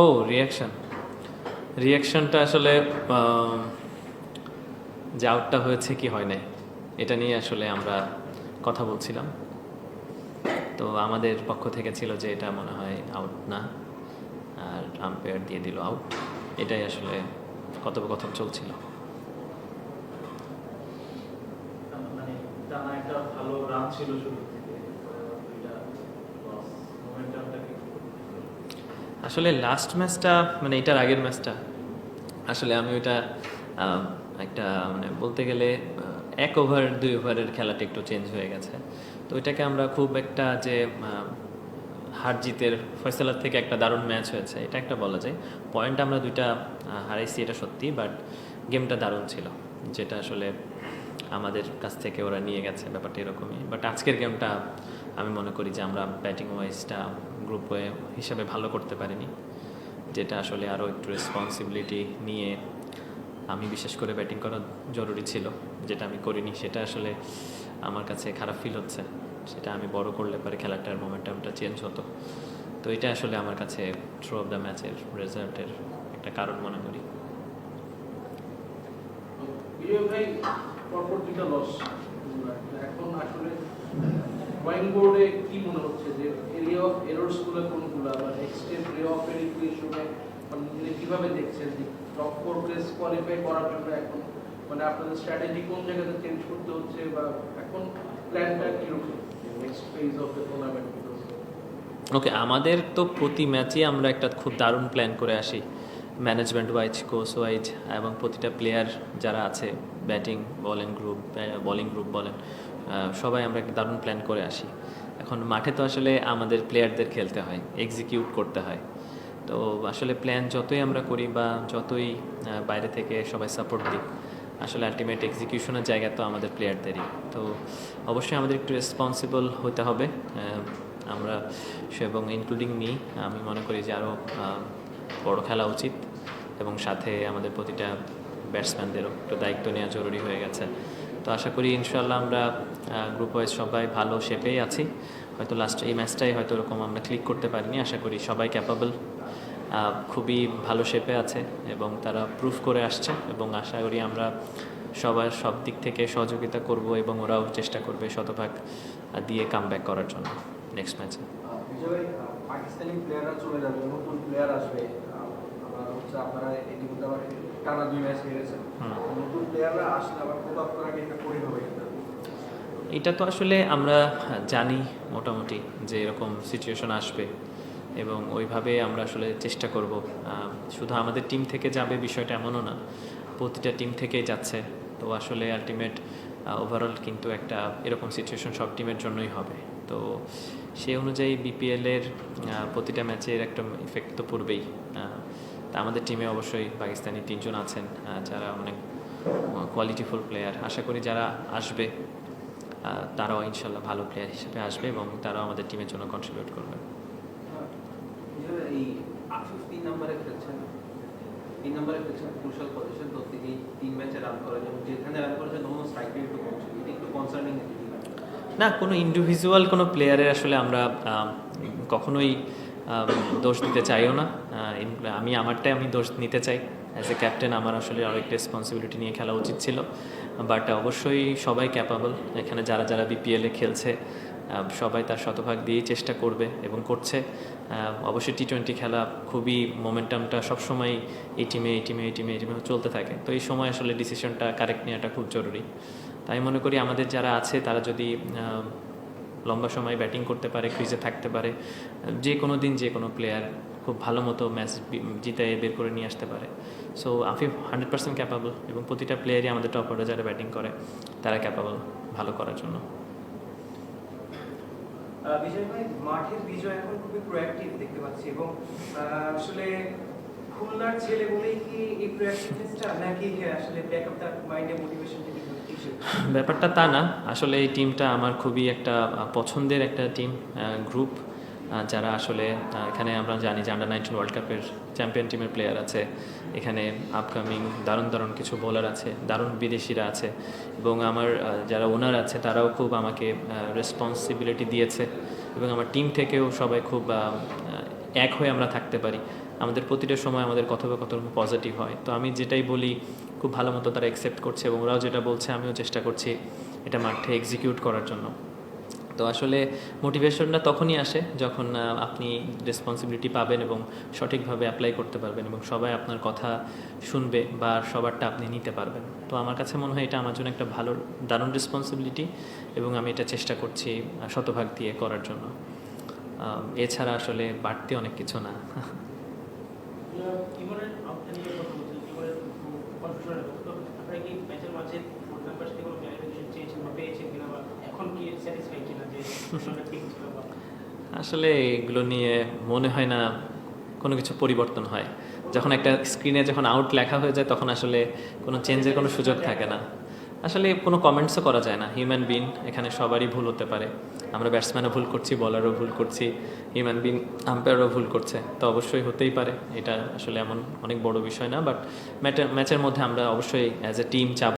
ও reaction রিয়াকশনটা আসলে যে আউটটা হয়েছে কি হয় নাই এটা নিয়ে আসলে আমরা কথা বলছিলাম। তো আমাদের পক্ষ থেকে ছিল যে এটা মনে হয় আউট না আর আম্পায়ার দিয়ে দিল আউট এটাই আসলে কথোপকথন চলছিল। মানে ছিল শুরু থেকে তো দুইটা লস মোমেন্টামটা কি আসলে লাস্ট ম্যাচটা মানে এটার আগের ম্যাচটা আসলে আমি ওইটা একটা মানে বলতে গেলে এক ওভার দুই ওভারের খেলাটা একটু চেঞ্জ হয়ে গেছে। তো ওইটাকে আমরা খুব একটা যে হার জিতের ফয়সালার থেকে একটা দারুণ ম্যাচ হয়েছে, এটা একটা বলা যায়। পয়েন্ট আমরা দুইটা হারাইছি এটা সত্যি বাট গেমটা দারুণ ছিল, যেটা আসলে আমাদের কাছ থেকে ওরা নিয়ে গেছে, ব্যাপারটা এরকমই। বাট আজকের গেমটা আমি মনে করি যে আমরা ব্যাটিং ওয়াইজটা গ্রুপ হিসাবে ভালো করতে পারিনি, যেটা আসলে আরও একটু রেসপন্সিবিলিটি নিয়ে আমি বিশেষ করে ব্যাটিং করা জরুরি ছিল, যেটা আমি করিনি। সেটা আসলে আমার কাছে খারাপ ফিল হচ্ছে, সেটা আমি বড় করলে পরে খেলাটার মোমেন্টামটা চেঞ্জ হতো। তো এটা আসলে আমার কাছে থ্রু অফ দ্য ম্যাচের রেজাল্টের একটা কারণ মনে করি। ভাই পরপর দুইটা লস এখন আসলে ওয়াইন বোর্ডে কি মনে হচ্ছে যে এরিয়া অফ এরর্সগুলো কোনগুলো বা এক্সটেন্ট রে অফ ভেরিফিকেশনে মানে কীভাবে দেখছেন যে টপ ফোর প্লেস কোয়ালিফাই করার জন্য এখন মানে আপনাদের স্ট্র্যাটেজি কোন জায়গাতে চেঞ্জ করতে হচ্ছে বা এখন প্ল্যানটা কীরকম? Next phase of the tournament okay আমাদের তো প্রতি ম্যাচে আমরা একটা খুব দারুণ প্ল্যান করে আসি। ম্যানেজমেন্ট ওয়াইজ কোচ ওয়াইজ এবং প্রতিটা প্লেয়ার যারা আছে batting bowling group bowling group বলেন সবাই আমরা একটা দারুণ প্ল্যান করে আসি। এখন মাঠে তো আসলে আমাদের প্লেয়ারদের খেলতে হয় এক্সিকিউট করতে হয়। তো আসলে প্ল্যান যতই আমরা করি বা যতই বাইরে থেকে সবাই সাপোর্ট দিই আসলে আলটিমেট এক্সিকিউশনের জায়গা তো আমাদের প্লেয়ারদেরই তো অবশ্যই আমাদের একটু রেসপন্সিবল হতে হবে আমরা এবং ইনক্লুডিং মি আমি মনে করি যে আরও বড় খেলা উচিত এবং সাথে আমাদের প্রতিটা ব্যাটসম্যানদেরও একটু দায়িত্ব নেওয়া জরুরি হয়ে গেছে। তো আশা করি ইনশাল্লাহ আমরা গ্রুপ ওয়াইজ সবাই ভালো শেপেই আছি। হয়তো লাস্ট এই ম্যাচটাই হয়তো ওরকম আমরা ক্লিক করতে পারিনি। আশা করি সবাই ক্যাপাবল খুবই ভালো শেপে আছে এবং তারা প্রুফ করে আসছে এবং আশা করি আমরা সবার সব দিক থেকে সহযোগিতা করব এবং ওরাও চেষ্টা করবে শতভাগ দিয়ে কাম করার জন্য নেক্সট ম্যাচে পাকিস্তানি প্লেয়াররা চলে যাবে নতুন প্লেয়ার আসবে। হচ্ছে আপনারা ইতিমধ্যে আবার টানা দুই ম্যাচ হেরেছেন নতুন প্লেয়াররা আসলে আবার কোপ আপ করা কি একটা কঠিন হবে। এটা তো আসলে আমরা জানি মোটামুটি যে এরকম সিচুয়েশন আসবে এবং ওইভাবে আমরা আসলে চেষ্টা করব। শুধু আমাদের টিম থেকে যাবে বিষয়টা এমনও না প্রতিটা টিম থেকেই যাচ্ছে। তো আসলে আলটিমেট ওভারঅল কিন্তু একটা এরকম সিচুয়েশন সব টিমের জন্যই হবে। তো সেই অনুযায়ী বিপিএলের প্রতিটা ম্যাচের একটা ইফেক্ট তো পড়বেই। তা আমাদের টিমে অবশ্যই পাকিস্তানি তিনজন আছেন যারা অনেক কোয়ালিটিফুল প্লেয়ার আশা করি যারা আসবে তারাও ইনশাল্লাহ ভালো প্লেয়ার হিসেবে আসবে এবং তারাও আমাদের টিমের জন্য কন্ট্রিবিউট করবে। যেখানে রান না, কোনো ইন্ডিভিজুয়াল কোনো প্লেয়ারের আসলে আমরা কখনোই দোষ দিতে চাইও না। আমি আমারটাই আমি দোষ নিতে চাই। অ্যাজ এ ক্যাপ্টেন আমার আসলে অনেক রেসপন্সিবিলিটি নিয়ে খেলা উচিত ছিল। বাট অবশ্যই সবাই ক্যাপাবল এখানে যারা যারা বিপিএলে খেলছে সবাই তার শতভাগ দিয়েই চেষ্টা করবে এবং করছে। অবশ্যই টি টোয়েন্টি খেলা খুবই মোমেন্টামটা সবসময় এই টিমে এই টিমে এই টিমে এই টিমে চলতে থাকে। তো এই সময় আসলে ডিসিশনটা কারেক্ট নেওয়াটা খুব জরুরি। তাই মনে করি আমাদের যারা আছে, তারা যদি লম্বা সময় ব্যাটিং করতে পারে, ক্রিজে থাকতে পারে, যে কোনো দিন যে কোনো প্লেয়ার খুব ভালো মতো ম্যাচ জিতে বের করে নিয়ে আসতে পারে। So Afif hundred percent capable এবং প্রতিটা প্লেয়ারই আমাদের টপ অর্ডার যারা ব্যাটিং করে, তারা ক্যাপাবল ভালো করার জন্য। বিজয় ভাই, মাঠের বিজয় এখন খুবই প্রোঅ্যাক্টিভ দেখতে পাচ্ছি এবং আসলে খুলনার ছেলে বলেই কি এই নাকি আসলে মাইন্ডে মোটিভেশন ব্যাপারটা তা না। আসলে এই টিমটা আমার খুবই একটা পছন্দের একটা টিম গ্রুপ যারা আসলে এখানে আমরা জানি যে আন্ডার নাইনটিন ওয়ার্ল্ড কাপের চ্যাম্পিয়ন টিমের প্লেয়ার আছে। এখানে আপকামিং দারুণ দারুণ কিছু বোলার আছে, দারুণ বিদেশিরা আছে। এবং আমার যারা ওনার আছে, তারাও খুব আমাকে রেসপন্সিবিলিটি দিয়েছে। এবং আমার টিম থেকেও সবাই খুব এক হয়ে আমরা থাকতে পারি। আমাদের প্রতিটা সময় আমাদের কথোপকথন পজিটিভ হয়। তো আমি যেটাই বলি, খুব ভালো মতো তারা অ্যাকসেপ্ট করছে এবং ওরাও যেটা বলছে, আমিও চেষ্টা করছি এটা মাঠে এক্সিকিউট করার জন্য। তো আসলে মোটিভেশনটা তখনই আসে যখন আপনি রেসপন্সিবিলিটি পাবেন এবং সঠিকভাবে অ্যাপ্লাই করতে পারবেন এবং সবাই আপনার কথা শুনবে বা সবারটা আপনি নিতে পারবেন। তো আমার কাছে মনে হয় এটা আমার জন্য একটা ভালো দারুণ রেসপন্সিবিলিটি এবং আমি এটা চেষ্টা করছি শতভাগ দিয়ে করার জন্য। এছাড়া আসলে বাড়তি অনেক কিছু না। আসলে এগুলো নিয়ে মনে হয় না কোনো কিছু পরিবর্তন হয়। যখন একটা স্ক্রিনে যখন আউট লেখা হয়ে যায়, তখন আসলে কোনো চেঞ্জের কোনো সুযোগ থাকে না। আসলে কোনো কমেন্টসও করা যায় না। হিউম্যান বিন এখানে সবারই ভুল হতে পারে। আমরা ব্যাটসম্যানও ভুল করছি বলারও ভুল করছি হিউম্যান বিন আম্পায়ারও ভুল করছে। তো অবশ্যই হতেই পারে। এটা আসলে এমন অনেক বড় বিষয় না বাট ম্যাচের মধ্যে আমরা অবশ্যই অ্যাজ এ টিম চাপ